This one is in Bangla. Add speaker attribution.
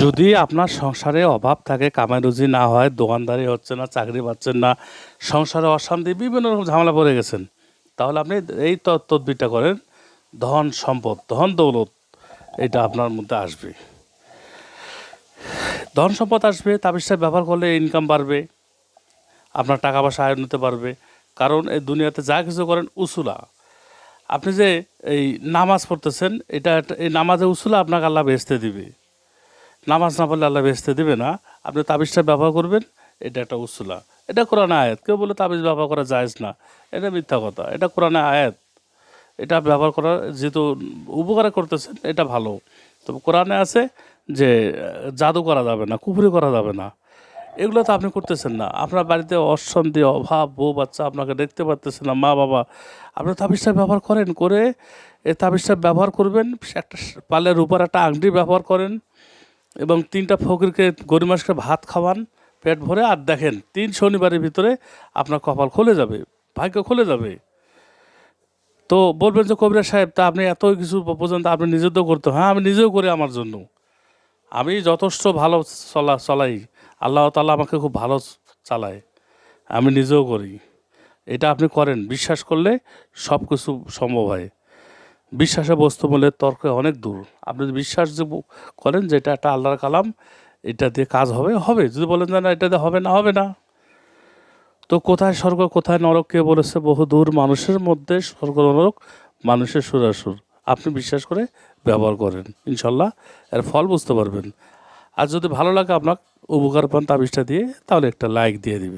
Speaker 1: যদি আপনার সংসারে অভাব থাকে কামাই রুজি না হয়, দোকানদারি হচ্ছে না, চাকরি পাচ্ছেন না, সংসারে অশান্তি, বিভিন্ন রকম ঝামেলা পড়ে গেছেন, তাহলে আপনি এই তদবিরটা করেন, ধন সম্পদ, ধন দৌলত, এটা আপনার মধ্যে আসবে। ধন সম্পদ আসবে, তাবিজটা ব্যবহার করলে ইনকাম বাড়বে, আপনার টাকা পয়সা আয় নিতে পারবে, কারণ এই দুনিয়াতে যা কিছু করেন উসুলা। আপনি যে এই নামাজ পড়তেছেন, এটা এই নামাজে উসুলা আপনাকে আল্লাহ বেচতে দিবে। নামাজ না পড়লে আল্লাহ বেচতে দেবে না। আপনি তাবিজটা ব্যবহার করবেন, এটা একটা উসুলা। এটা কোরআন আয়াত। কেউ বলে তাবিজ ব্যবহার করা যায় না। এটা মিথ্যা কথা। এটা কোরআনে আয়াত। এটা ব্যবহার করা যেহেতু উপকার করতেছেন, এটা ভালো। তবে কোরআনে আছে যে, জাদু করা যাবে না কুপুরি করা যাবে না। এগুলো তো আপনি করতেছেন না। আপনার বাড়িতে অশান্তি, অভাব, বউ বাচ্চা আপনাকে দেখতে পারতেছে না, মা বাবা। আপনি তাবিজটা ব্যবহার করেন, করে এই তাবিজটা ব্যবহার করবেন একটা পালের উপর একটা আংটি ব্যবহার করেন এবং তিনটা ফকিরকে গরিব মানুষকে ভাত খাওয়ান, পেট ভরে। আর দেখেন, তিন শনিবারের ভিতরে আপনার কপাল খুলে যাবে, ভাগ্য খুলে যাবে। তো বলবেন যে কবিরা সাহেব, তা আপনি এত কিছু পর্যন্ত আপনি নিজে তো করতে হ্যাঁ আমি নিজেও করি আমার জন্য। আমি যথেষ্ট ভালো চলা চলাই। আল্লাহ তালা আমাকে খুব ভালো চালায়। আমি নিজেও করি। এটা আপনি করেন। বিশ্বাস করলে সব কিছু সম্ভব হয়। বিশ্বাসে বস্তু মূল্যের তর্কে অনেক দূর। আপনি যদি বিশ্বাস যে করেন যে এটা একটা আল্লাহর কালাম, এটা দিয়ে কাজ হবে হবে। যদি বলেন যে না, এটা দিয়ে হবে না হবে না। তো কোথায় স্বর্গ, কোথায় নরক? কে বলেছে, বহু দূর মানুষের মধ্যে স্বর্গ, নরক মানুষের সুরাসুর। আপনি বিশ্বাস করে ব্যবহার করেন। ইনশাল্লাহ এর ফল বুঝতে পারবেন। আর যদি ভালো লাগে আপনার উপকার পান তাবিজটা দিয়ে, তাহলে একটা লাইক দিয়ে দিবেন।